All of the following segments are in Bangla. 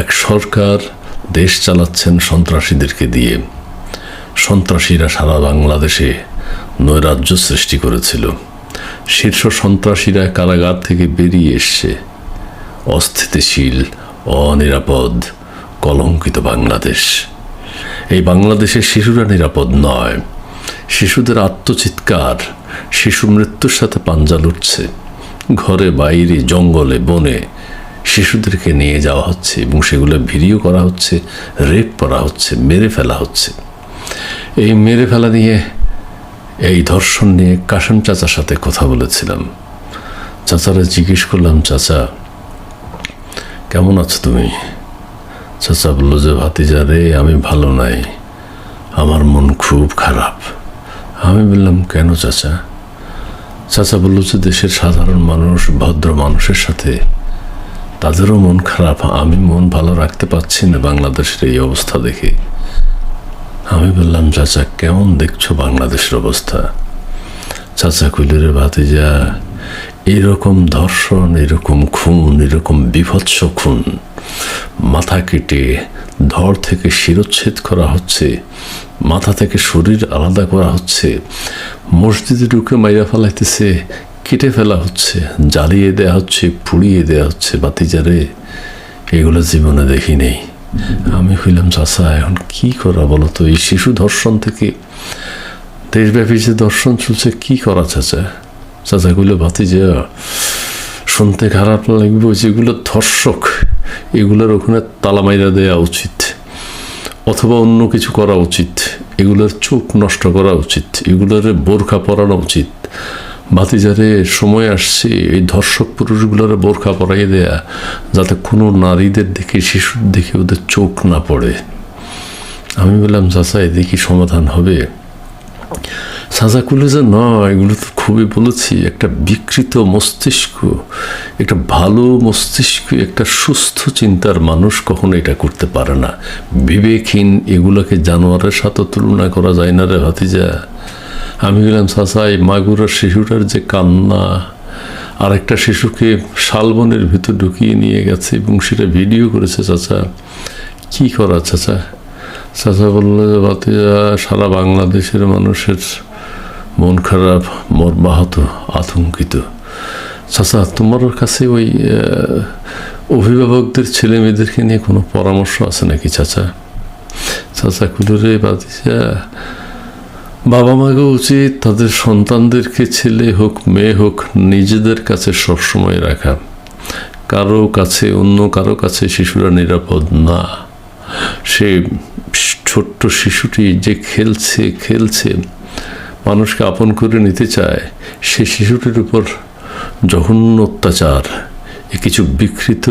এক সরকার দেশ চালাচ্ছেন সন্ত্রাসীদেরকে দিয়ে। সন্ত্রাসীরা সারা বাংলাদেশে নৈরাজ্য সৃষ্টি করেছিল। শীর্ষ সন্ত্রাসীরা কারাগার থেকে বেরিয়ে এসছে। অস্থিতিশীল, অনিরাপদ, কলঙ্কিত বাংলাদেশ। এই বাংলাদেশের শিশুরা নিরাপদ নয়। শিশুদের আত্মচিৎকার, শিশু মৃত্যুর সাথে পাঞ্জা লুটছে। ঘরে, বাইরে, জঙ্গলে, বনে শিশুদেরকে নিয়ে যাওয়া হচ্ছে এবং সেগুলো ভিডিও করা হচ্ছে, রেপ করা হচ্ছে, মেরে ফেলা হচ্ছে। এই মেরে ফেলা নিয়ে, এই ধর্ষণ নিয়ে কাশন চাচার সাথে কথা বলেছিলাম। চাচারা জিজ্ঞেস করলাম, চাচা, কেমন আছো তুমি? চাচা বলল যে, ভাতিজা রে, আমি ভালো নাই। আমার মন খুব খারাপ। আমি বললাম, কেন চাচা? চাচা বলল যে, দেশের সাধারণ মানুষ, ভদ্র মানুষের সাথে তাদেরও মন খারাপ, আমি মন ভালো রাখতে পারছি না বাংলাদেশের এই অবস্থা দেখে। আমি বললাম, চাচা, কেমন দেখছ বাংলাদেশের অবস্থা? চাচা কুলিরে ভাতিজা, এরকম ধর্ষণ, এরকম খুন, এরকম বিভৎস খুন, মাথা কেটে ধর থেকে শিরোচ্ছেদ করা হচ্ছে, মাথা থেকে শরীর আলাদা করা হচ্ছে, মসজিদে ঢুকে মাইরা ফেলাইতেছে কেটে ফেলা হচ্ছে, জ্বালিয়ে দেয়া হচ্ছে, পুড়িয়ে দেয়া হচ্ছে বাতিজারে এগুলো জীবনে দেখি নেই। আমি হইলাম চাষা এখন কি করা বলো তো? এই শিশু ধর্ষণ থেকে, দেশব্যাপী যে দর্শন চলছে, কি করা চাচা? বাতি যে শুনতে খারাপ লাগবে, যেগুলো ধর্ষক, এগুলোর ওখানে তালা মাইরা দেওয়া উচিত, অথবা অন্য কিছু করা উচিত, এগুলোর চোখ নষ্ট করা উচিত, এগুলোর বোরখা পরানো উচিত। বাতিজারে সময় আসছে এই ধর্ষক পুরুষগুলোর বোরখা পরাইয়ে দেয়া, যাতে কোনো নারীদের দিকে শিশুর দিকে ওদের চোখ না পড়ে। আমি বললাম, চাচা এদিকে সমাধান হবে? সাজা করলে যে নয় এগুলো তো খুবই বলেছি, একটা বিকৃত মস্তিষ্ক, একটা ভালো মস্তিষ্ক, একটা সুস্থ চিন্তার মানুষ কখনো এটা করতে পারে না। বিবেকহীন এগুলোকে জানোয়ারের সাথে তুলনা করা যায় না রে ভাতিজা। আমি গেলাম, চাচা, এই মাগুরার শিশুটার যে কান্না, আরেকটা শিশুকে শালবনের ভিতর ঢুকিয়ে নিয়ে গেছে এবং সেটা ভিডিও করেছে, চাচা। কি করা, চাচা? চাচা বলল যে বাতিজা সারা বাংলাদেশের মানুষের মন খারাপ, মর্মাহত, আতঙ্কিত। চাচা, তোমার কাছে ওই অভিভাবকদের ছেলে মেয়েদেরকে নিয়ে কোনো পরামর্শ আছে নাকি, চাচা? চাচা কুলুরে বাতিজা বাবা মাকে উচিত তাদের সন্তানদেরকে ছেলে হোক, মেয়ে হোক, নিজেদের কাছে সবসময় রাখা। কারও কাছে, অন্য কারও কাছে শিশুরা নিরাপদ না। সে ছোট্ট শিশুটি যে খেলছে খেলছে, মানুষকে আপন করে নিতে চায়, সে শিশুটির উপর জঘন্য অত্যাচার, এ কিছু বিকৃত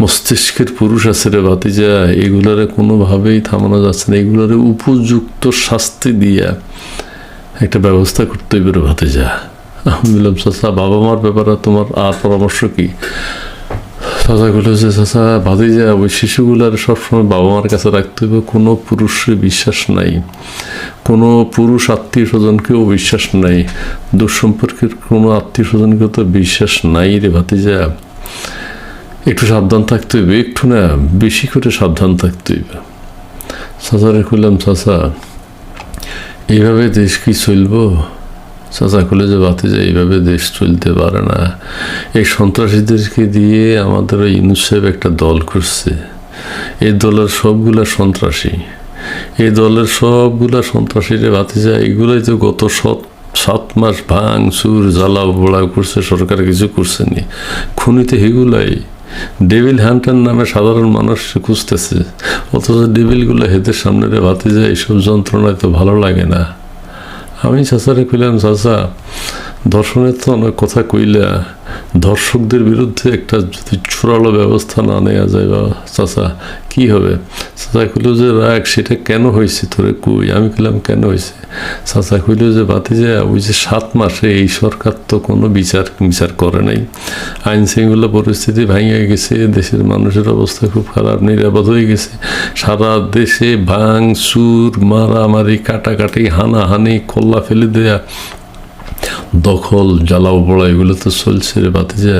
মস্তিষ্কের পুরুষ আছে রে ভাতিজা, এগুলারে কোনোভাবেই থামানো যাচ্ছে না। এগুলারে উপযুক্ত শাস্তি দিয়া একটা ব্যবস্থা করতে হইবে রে ভাতিজা। আমি বললাম, চাচা বাবা মার ব্যাপারে তোমার আর পরামর্শ কি? চাচাগুলো যে, চাচা, ভাতিজা, ওই শিশুগুলার সবসময় বাবা মার কাছে রাখতে হবে কোনো পুরুষের বিশ্বাস নাই। কোনো পুরুষ আত্মীয় স্বজনকেও বিশ্বাস নাই। দুঃসম্পর্কের কোনো আত্মীয় স্বজনকেও তো বিশ্বাস নাই রে ভাতিজা। একটু সাবধান থাকতে হইবে, একটু না, বেশি করে সাবধান থাকতে হইবে। চাচারে খুললাম চাচা, এইভাবে দেশ কি চলবো? চাচা খুলে যে বাতি যায় এইভাবে দেশ চলতে পারে না। এই সন্ত্রাসীদেরকে দিয়ে আমাদের ওই ইউনিসেফ একটা দল করছে। এই দলের সবগুলা সন্ত্রাসী। এই দলের সবগুলা সন্ত্রাসীরা বাতি যায় এগুলোই তো গত সৎ, সাত মাস ভাঙ চুর জ্বালা পোড়া করছে, সরকার কিছু করছে নি। খুনিতে হেগুলাই ডেভিল হ্যান্টার নামে সাধারণ মানুষ খুঁজতেছে। অথচ ডেভিলগুলো হেদের সামনে রে ভাতে যায় এইসব যন্ত্রণায় তো ভালো লাগে না। আমি চাচারে খুলাম চাচা দর্শনের তো অনেক কথা কইলা, দর্শকদের বিরুদ্ধে একটা যদি চূড়ালো ব্যবস্থা না নেওয়া যায় বা চাচা, কি হবে? চাচা কইল যে, রাগ, সেটা কেন হয়েছে তোরে কই? আমি কইলাম, কেন হয়েছে চাচা কইল যে বাতি যে ওই যে সাত মাসে এই সরকার তো কোনো বিচার বিচার করে নাই। আইন শৃঙ্খলা পরিস্থিতি ভেঙে গেছে, দেশের মানুষের অবস্থা খুব খারাপ, নিরাপদ হয়ে গেছে। সারা দেশে ভাঙ চুর মারামারি, কাটাকাটি, হানাহানি কল্লা ফেলে দেয়া দখল জ্বালাও বড়া এগুলো তো চলছে রে বাতি যা।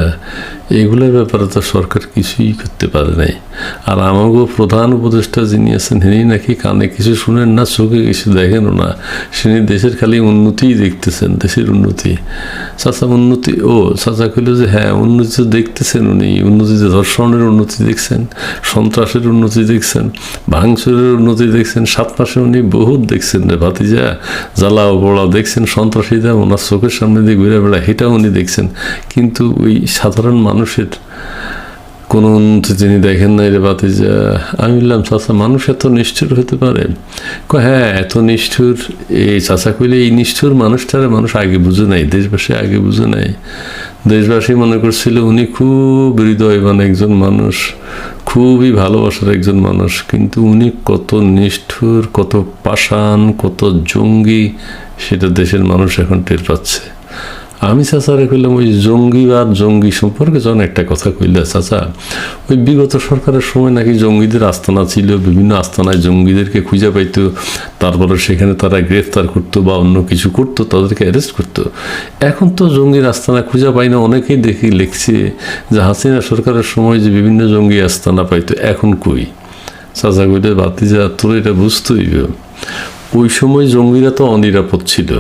এগুলোর ব্যাপারে তো সরকার কিছুই করতে পারে নাই। আর আমাকেও প্রধান উপদেষ্টা যিনি আছেন তিনি নাকি কানে কিছু শুনেন না, চোখে কিছু দেখেনও না। তিনি দেশের খালি উন্নতিই দেখতেছেন, দেশের উন্নতি। চাচা উন্নতি, ও চাচা কইল যে হ্যাঁ উন্নতি তো দেখতেছেন উনি উন্নতিতে ধর্ষণের উন্নতি দেখছেন, সন্ত্রাসের উন্নতি দেখছেন, ভাঙচুরের উন্নতি দেখছেন, সাত মাসে উনি বহুত দেখছেন রে ভাতিজা। জ্বালাও বড়াও দেখছেন, সন্ত্রাসীরা ওনার চোখের সামনে দিয়ে ঘুরে বেড়ায়, সেটাও উনি দেখছেন। কিন্তু ওই সাধারণ মানুষের। কোনো উন্নতি তিনি দেখেন নাই রে ভাতিজা, আমি বললাম, চাচা, মানুষ এত নিষ্ঠুর হতে পারে? হ্যাঁ এত নিষ্ঠুর, এই চাচা কইলে এই নিষ্ঠুর মানুষটারে মানুষ আগে বুঝে নাই, দেশবাসী আগে বুঝে নাই। দেশবাসী মনে করছিল, উনি খুব হৃদয়বান একজন মানুষ, খুবই ভালোবাসার একজন মানুষ, কিন্তু উনি কত নিষ্ঠুর, কত পাষাণ, কত জঙ্গি, সেটা দেশের মানুষ এখন টের পাচ্ছে। আমি চাচারে কইলাম, ওই জঙ্গিবাদ জঙ্গি সম্পর্কে যখন একটা কথা কইলে, চাচা। ওই বিগত সরকারের সময় নাকি জঙ্গিদের আস্তানা ছিল, বিভিন্ন আস্তানায় জঙ্গিদেরকে খুঁজে পাইতো। তারপরে সেখানে তারা গ্রেফতার করতো বা অন্য কিছু করতো, তাদেরকে অ্যারেস্ট করতো। এখন তো জঙ্গির আস্তানা খুঁজে পাই না, অনেকেই দেখি লিখছে যে হাসিনা সরকারের সময় যে বিভিন্ন জঙ্গি আস্তানা পাইতো, এখন কই? চাচা কইলে বাতিজা তোর এটা বুঝতে হইবে ওই সময় জঙ্গিরা তো অনিরাপদ ছিল।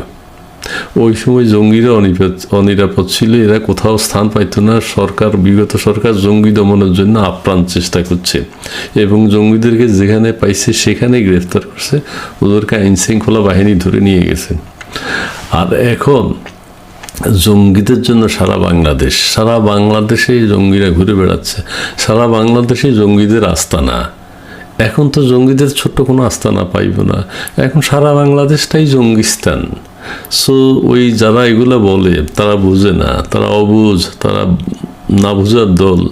ওই সময় জঙ্গিরা অনিরাপদ অনিরাপদ ছিল, এরা কোথাও স্থান পাইতো না। সরকার, বিগত সরকার জঙ্গি দমনের জন্য আপ্রাণ চেষ্টা করছে এবং জঙ্গিদেরকে যেখানে পাইছে সেখানে গ্রেফতার করছে। ওদেরকে আইন শৃঙ্খলা বাহিনী ধরে নিয়ে গেছে। আর এখন জঙ্গিদের জন্য সারা বাংলাদেশ, সারা বাংলাদেশে জঙ্গিরা ঘুরে বেড়াচ্ছে। সারা বাংলাদেশে জঙ্গিদের আস্তানা। এখন তো জঙ্গিদের ছোট্ট কোনো আস্তানা পাইব না। এখন সারা বাংলাদেশটাই জঙ্গিস্তান। সো ওই যারা এগুলো বলে, তারা বুঝে না। তারা অবুঝ, তারা না বুঝার দল।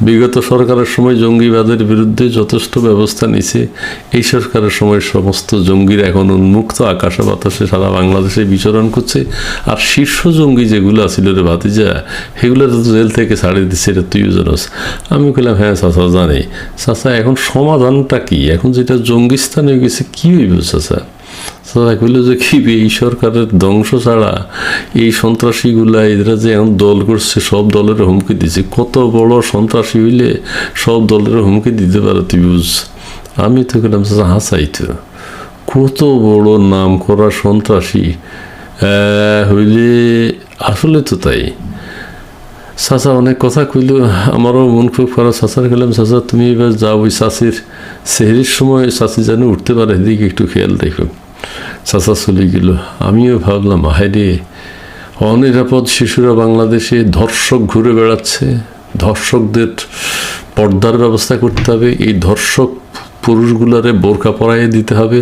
বিগত সরকারের সময় জঙ্গিবাদের বিরুদ্ধে যথেষ্ট ব্যবস্থা নিছে। এই সরকারের সময় সমস্ত জঙ্গিরা এখন উন্মুক্ত, আকাশে বাতাসে সারা বাংলাদেশে বিচরণ করছে। আর শীর্ষ জঙ্গি যেগুলো ছিল রে ভাতিজা, সেগুলো তো জেল থেকে ছাড়িয়ে দিচ্ছে এটা তুইও জানোস। আমি বললাম হ্যাঁ চাচা, জানি। চাচা, এখন সমাধানটা কি? এখন যেটা জঙ্গিস্তান গেছে, কি হইব, চাচা? তারা কইল যে কি, এই সরকারের ধ্বংস ছাড়া এই সন্ত্রাসীগুলা এরা যে দল করছে, সব দলের হুমকি দিছে। কত বড় সন্ত্রাসী হইলে সব দলের হুমকি দিতে পারে তুই আমি তো হাসাই তো। কত বড় নাম করা সন্ত্রাসী হইলে আসলে তো তাই। চাচা, অনেক কথা কইল, আমারও মন খুব খারাপ। চাচার গেলাম চাচা, তুমি এবার যাও ওই চাষির সেহরির সময় চাষি যেন উঠতে পারে, এদিকে একটু খেয়াল দেখো চাচা চলে গেল আমিও ভাবলাম হায়রে অনিরাপদ শিশুরা বাংলাদেশে ধর্ষক ঘুরে বেড়াচ্ছে। ধর্ষকদের পর্দার ব্যবস্থা করতে হবে। এই ধর্ষক পুরুষগুলারে বোরকা পরাইয়ে দিতে হবে।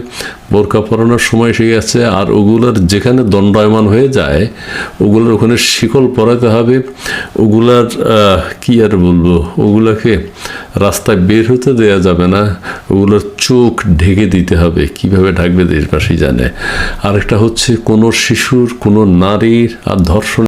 বোরকা পরানোর সময় এসে গেছে, আর ওগুলার যেখানে দণ্ডায়মান হয়ে যায়, ওগুলোর ওখানে শিকল পরাতে হবে। ওগুলার কি আর বলব, ওগুলাকে রাস্তায় বের হতে দেয়া যাবে না। ওগুলোর চোখ ঢেকে দিতে হবে। কীভাবে ঢাকবে দেশবাসী জানে। আরেকটা হচ্ছে কোনো শিশুর, কোনো নারীর আর ধর্ষণ